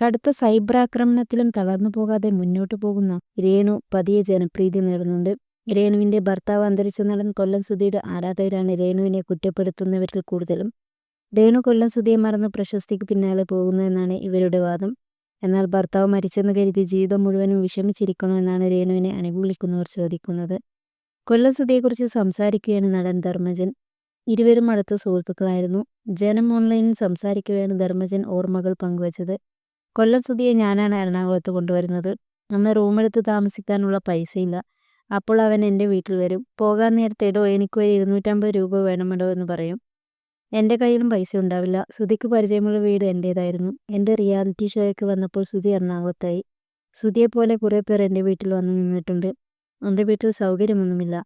കടുത്ത സൈബർ ആക്രമണത്തിലും തളർന്നു പോകാതെ മുന്നോട്ടു പോകുന്ന രേണു പതിയെ ജനപ്രീതി നേടുന്നുണ്ട്. രേണുവിന്റെ ഭർത്താവ് അന്തരിച്ച നടൻ കൊല്ലം സുധിയുടെ ആരാധകരാണ് രേണുവിനെ കുറ്റപ്പെടുത്തുന്നവരിൽ കൂടുതലും. രേണു കൊല്ലം സുധിയെ മറന്ന് പ്രശസ്തിക്ക് പിന്നാലെ പോകുന്നതെന്നാണ് ഇവരുടെ വാദം. എന്നാൽ ഭർത്താവ് മരിച്ചെന്ന് കരുതി ജീവിതം മുഴുവനും വിഷമിച്ചിരിക്കണമെന്നാണ് രേണുവിനെ അനുകൂലിക്കുന്നവർ ചോദിക്കുന്നത്. കൊല്ലം സുധിയെക്കുറിച്ച് സംസാരിക്കുകയാണ് നടൻ ധർമ്മജൻ. ഇരുവരും അടുത്ത സുഹൃത്തുക്കളായിരുന്നു. ജനം ഓൺലൈനിൽ സംസാരിക്കുകയാണ് ധർമ്മജൻ ഓർമ്മകൾ പങ്കുവച്ചത്. കൊല്ലം സുധിയെ ഞാനാണ് എറണാകുളത്ത് കൊണ്ടുവരുന്നത്. അന്ന് റൂമെടുത്ത് താമസിക്കാനുള്ള പൈസയില്ല. അപ്പോൾ അവൻ എന്റെ വീട്ടിൽ വരും. പോകാൻ എനിക്ക് എനിക്കൊരു ഇരുന്നൂറ്റമ്പത് രൂപ വേണമല്ലോ എന്ന് പറയും. എന്റെ കയ്യിലും പൈസ ഉണ്ടാവില്ല. സുധിക്ക് പരിചയമുള്ള വീട് എന്റേതായിരുന്നു എന്റെ റിയാലിറ്റി ഷോയ്ക്ക് വന്നപ്പോൾ സുധി എറണാകുളത്തായി. സുധിയെപ്പോലെ കുറേ പേർ എന്റെ വീട്ടിൽ വന്നു നിന്നിട്ടുണ്ട്. എന്റെ വീട്ടിൽ സൗകര്യമൊന്നുമില്ല.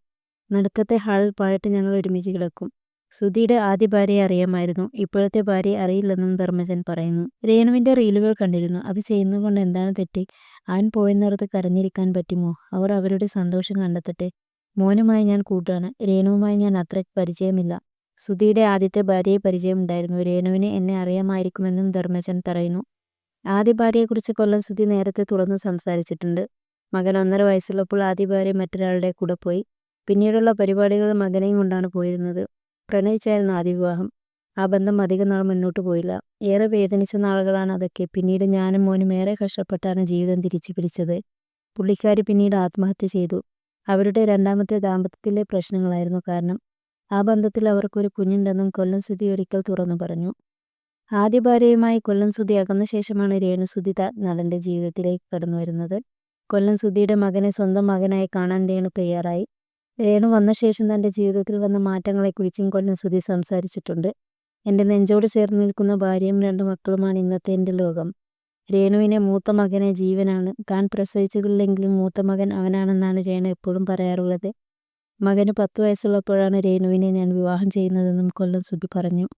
നടുക്കത്തെ ഹാളിൽ പാട്ട് ഞങ്ങൾ ഒരുമിച്ച് കിടക്കും. സുധിയുടെ ആദ്യ ഭാര്യയെ അറിയാമായിരുന്നു. ഇപ്പോഴത്തെ ഭാര്യയെ അറിയില്ലെന്നും ധർമ്മജൻ പറയുന്നു. രേണുവിന്റെ റീലുകൾ കണ്ടിരുന്നു. അത് ചെയ്യുന്നതുകൊണ്ട് എന്താണ് തെറ്റ്? അവൻ പോയെന്നിടത്ത് കരഞ്ഞിരിക്കാൻ പറ്റുമോ? അവർ അവരുടെ സന്തോഷം കണ്ടെത്തട്ടെ. മോനുമായി ഞാൻ കൂട്ടാണ്. രേണുവുമായി ഞാൻ അത്ര പരിചയമില്ല. സുധിയുടെ ആദ്യത്തെ ഭാര്യയെ പരിചയമുണ്ടായിരുന്നു. രേണുവിനെ എന്നെ അറിയാമായിരിക്കുമെന്നും ധർമ്മജൻ പറയുന്നു. ആദ്യ ഭാര്യയെക്കുറിച്ച് കൊല്ലം സുധി നേരത്തെ തുറന്നു സംസാരിച്ചിട്ടുണ്ട്. മകൻ ഒന്നര വയസ്സുള്ളപ്പോൾ ആദ്യ ഭാര്യ മറ്റൊരാളുടെ കൂടെ പോയി. പിന്നീടുള്ള പരിപാടികൾ മകനെയും കൊണ്ടാണ് പോയിരുന്നത്. പ്രണയിച്ചായിരുന്നു ആദ്യ വിവാഹം ആ ബന്ധം അധികം നാൾ മുന്നോട്ട് പോയില്ല. ഏറെ വേദനിച്ച നാളുകളാണ് അതൊക്കെ. പിന്നീട് ഞാനും മോനും ഏറെ കഷ്ടപ്പെട്ടാണ് ജീവിതം തിരിച്ചു പിടിച്ചത്. പുള്ളിക്കാരി പിന്നീട് ആത്മഹത്യ ചെയ്തു. അവരുടെ രണ്ടാമത്തെ ദാമ്പത്യത്തിലെ പ്രശ്നങ്ങളായിരുന്നു കാരണം ആ ബന്ധത്തിൽ അവർക്കൊരു കുഞ്ഞുണ്ടെന്നും കൊല്ലം സുധി ഒരിക്കൽ തുറന്നു പറഞ്ഞു. ആദ്യ ഭാര്യയുമായി കൊല്ലം സുധി അകന്ന ശേഷമാണ് രേണു സുധി നടന്റെ ജീവിതത്തിലേക്ക് കടന്നു വരുന്നത് കൊല്ലം സുധിയുടെ മകനെ സ്വന്തം മകനായി കാണാൻ രേണു തയ്യാറായി. രേണു വന്ന ശേഷം തന്റെ ജീവിതത്തിൽ വന്ന മാറ്റങ്ങളെക്കുറിച്ചും കൊല്ലം സുധി സംസാരിച്ചിട്ടുണ്ട്. എന്റെ നെഞ്ചോട് ചേർന്ന് നിൽക്കുന്ന ഭാര്യയും രണ്ട് മക്കളുമാണ് ഇന്നത്തെ എന്റെ ലോകം. രേണുവിനെ മൂത്ത മകനെ ജീവനാണ്. താൻ പ്രസവിച്ചതില്ലെങ്കിലും മൂത്ത മകൻ അവനാണെന്നാണ് രേണു എപ്പോഴും പറയാറുള്ളത്. മകന് പത്ത് വയസ്സുള്ളപ്പോഴാണ് രേണുവിനെ ഞാൻ വിവാഹം ചെയ്യുന്നതെന്നും കൊല്ലം സുധി പറഞ്ഞു.